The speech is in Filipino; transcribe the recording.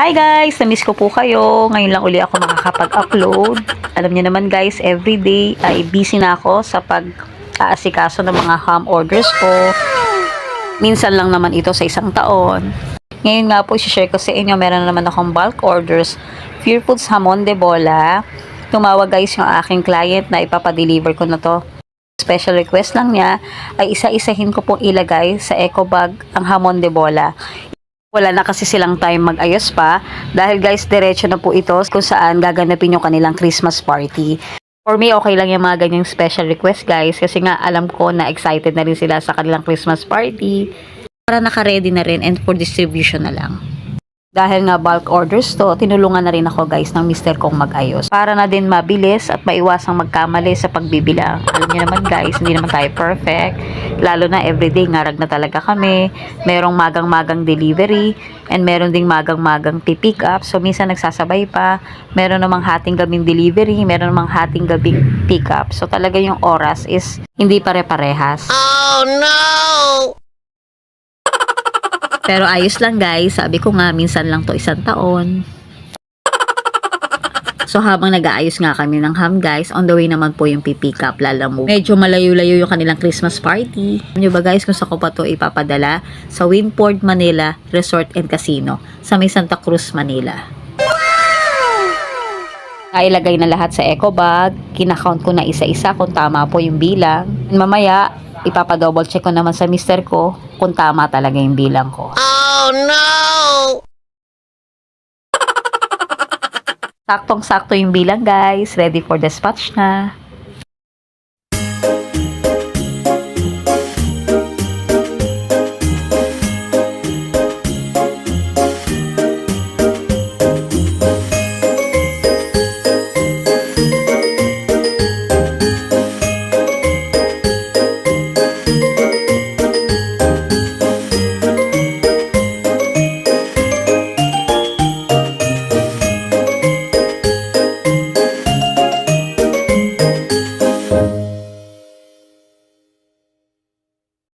Hi guys! Namiss ko po kayo. Ngayon lang uli ako makakapag-upload. Alam niyo naman guys, everyday ay busy na ako sa pag-aasikaso ng mga ham orders ko. Minsan lang naman ito sa isang taon. Ngayon nga po, share ko sa inyo, meron na naman akong bulk orders. Pure Foods Hamon de Bola. Tumawag guys yung aking client na ipapadeliver ko na to. Special request lang niya ay isa-isahin ko pong ilagay sa eco bag ang hamon de bola. Wala na kasi silang time mag-ayos pa dahil guys diretso na po ito kung saan gaganapin yung kanilang Christmas party. For me, okay lang yung mga ganyang special request guys kasi nga alam ko na excited na rin sila sa kanilang Christmas party para naka-ready na rin and for distribution na lang. Dahil nga bulk orders to, tinulungan na rin ako guys ng mister kong mag-ayos. Para na din mabilis at maiwasang magkamali sa pagbibilang. Alam niyo naman guys, hindi naman tayo perfect. Lalo na everyday, ngarag na talaga kami. Merong magang-magang delivery and meron ding magang-magang pick up. So minsan nagsasabay pa. Meron namang hating gabing delivery, meron namang hating gabing pick up. So talaga yung oras is hindi pare-parehas. Oh no! Pero ayos lang guys, sabi ko nga minsan lang to isang taon. So habang nag-aayos nga kami ng ham guys, on the way naman po yung pipick up lalamove. Medyo malayo-layo yung kanilang Christmas party. Nyo ba guys kung saan ko pa to ipapadala? Sa Winport, Manila Resort and Casino sa may Santa Cruz, Manila. Nailagay na lahat sa eco bag. Kinakount ko na isa-isa kung tama po yung bilang. Mamaya, ipapadouble check ko naman sa mister ko kung tama talaga yung bilang ko. Oh no! Saktong-sakto yung bilang guys. Ready for dispatch na.